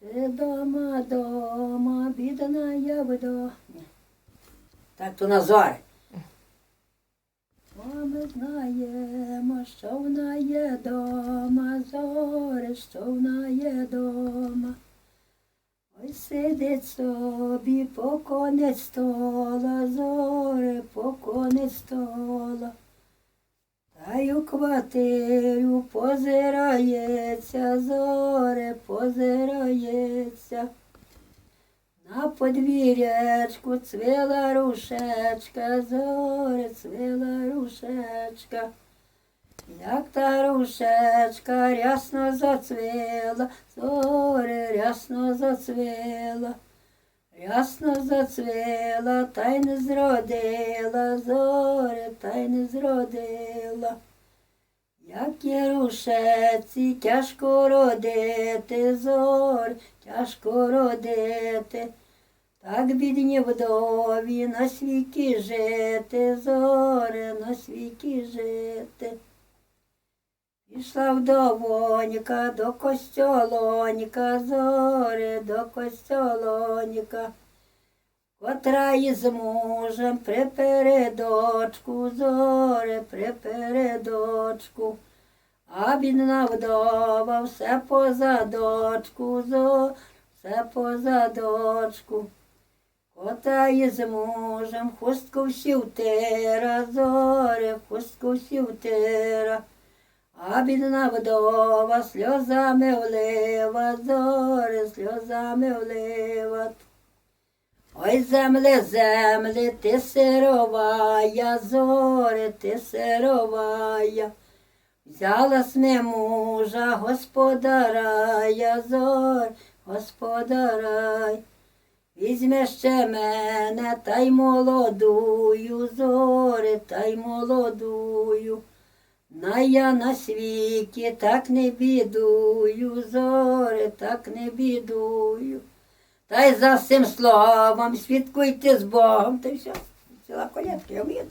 Чи дома, дома, бідна я вдо. Так то Назар. Бо ми знаємо, що вона є дома, зоре, що вона є дома. Ой сидить собі по конець стола, зоре, по конець стола. Та й у квартиру позирається, зоре позирається. На подвір'ячку цвіла рушечка, зоре цвіла рушечка. Як та рушечка рясно зацвіла, зоре рясно зацвіла. Рясно зацвіла, та й не зродила, зоре, та й не зродила. Як є рушеці, тяжко родити, зоре, тяжко родити. Так бідні вдові на світі жити, зоре, на світі жити. Пішла вдовонька до костьолонька, зоре, до костьолонька, котра із мужем припередочку, зоре, припередочку. А бідна вдова все поза дочку, зо, все поза дочку. Кота із мужем хустку всів тера, зоре, хустку всів тера. А бідна вдова сльозами влива, зоре, сльозами влива. Ой, земле, земле, ти сировая, зоре, ти сировая. Взяла сме мужа, господарая, зор, господарай. Візьме ще мене, та й молодую, зоре, та й молодую. На я на світі так не бідую, зоре, так не бідую. Та й за цим словом свідкуйте з Богом. Та й все. Ціла колядка, я вмію.